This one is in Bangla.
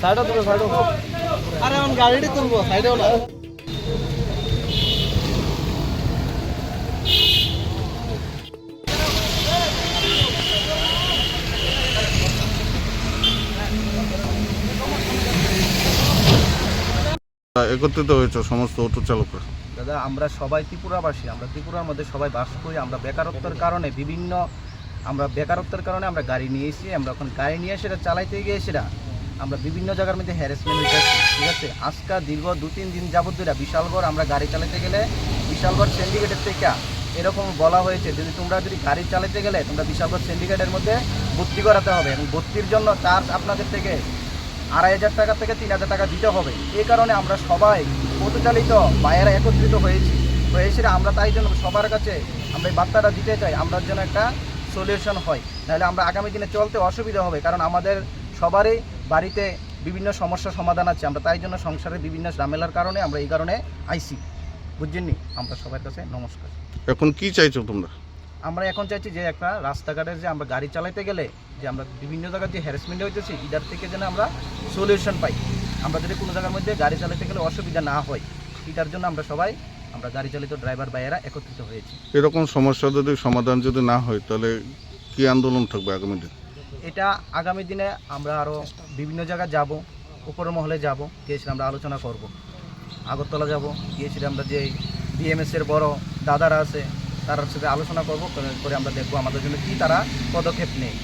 সাইডও তুলো সাইডও আরে আমি গাড়িটি তুলবো সাইডেও না। একত্রিত হয়েছে সমস্ত অটো চালকরা দাদা, আমরা সবাই ত্রিপুরাবাসী, আমরা ত্রিপুরার মধ্যে সবাই বাস করি, আমরা বেকারত্বের কারণে বিভিন্ন, আমরা বেকারত্বের কারণে আমরা গাড়ি নিয়ে এসেছি, আমরা এখন গাড়ি নিয়ে সেটা চালাইতে গিয়ে সেটা আমরা বিভিন্ন জায়গার মধ্যে হ্যারাসমেন্ট হইতেছি ঠিক আছে? আজকা দীর্ঘ দু তিন দিন যাবত ধরে বিশালগড় আমরা গাড়ি চালাতে গেলে, বিশালগড় সিন্ডিকেটের থেকে এরকম বলা হয়েছে, যদি তোমরা যদি গাড়ি চালাতে গেলে তোমরা বিশালগড় সিন্ডিকেটের মধ্যে ভর্তি করাতে হবে এবং ভর্তির জন্য চার্জ আপনাদের থেকে আড়াই হাজার টাকা থেকে তিন হাজার টাকা দিতে হবে। এই কারণে আমরা সবাই পথচালিত বায়েরা একত্রিত হয়েছি। হয়েছি আমরা তাই জন্য সবার কাছে আমরা এই বার্তাটা দিতে চাই আমরা যেন একটা সলিউশন হয়। নাহলে আমরা আগামী দিনে চলতে অসুবিধা হবে, কারণ আমাদের সবারই বাড়িতে বিভিন্ন সমস্যার সমাধান আছে। আমরা তাই জন্য সংসারের বিভিন্ন ঝামেলার কারণে আমরা এই কারণে আইসি। বুঝছেননি আমরা সবার কাছে নমস্কার। এখন কি চাইছো তোমরা? আমরা এখন চাইছি যে একটা রাস্তাঘাটের যে আমরা গাড়ি চালাইতে গেলে যে আমরা বিভিন্ন জায়গায় যে হ্যারাসমেন্ট হইতেছি এটার থেকে যেন আমরা সলিউশন পাই। আমরা যদি কোনো জায়গার মধ্যে গাড়ি চালাতে গেলে অসুবিধা না হয় এটার জন্য আমরা সবাই আমরা গাড়ি চালিত ড্রাইভার ভাইয়েরা একত্রিত হয়েছি। এরকম সমস্যা যদি সমাধান যদি না হয় তাহলে কি আন্দোলন থাকবে আগামী দিন? এটা আগামী দিনে আমরা আরও বিভিন্ন জায়গায় যাব উপরের মহলে যাব গিয়েছিলাম আমরা আলোচনা করব। আগরতলা যাব গিয়েছিলাম আমরা যে বিএমএস এর বড় দাদারা আছে তার সাথে আলোচনা করব করে আমরা দেখব আমাদের জন্য কি তারা পদক্ষেপ নেই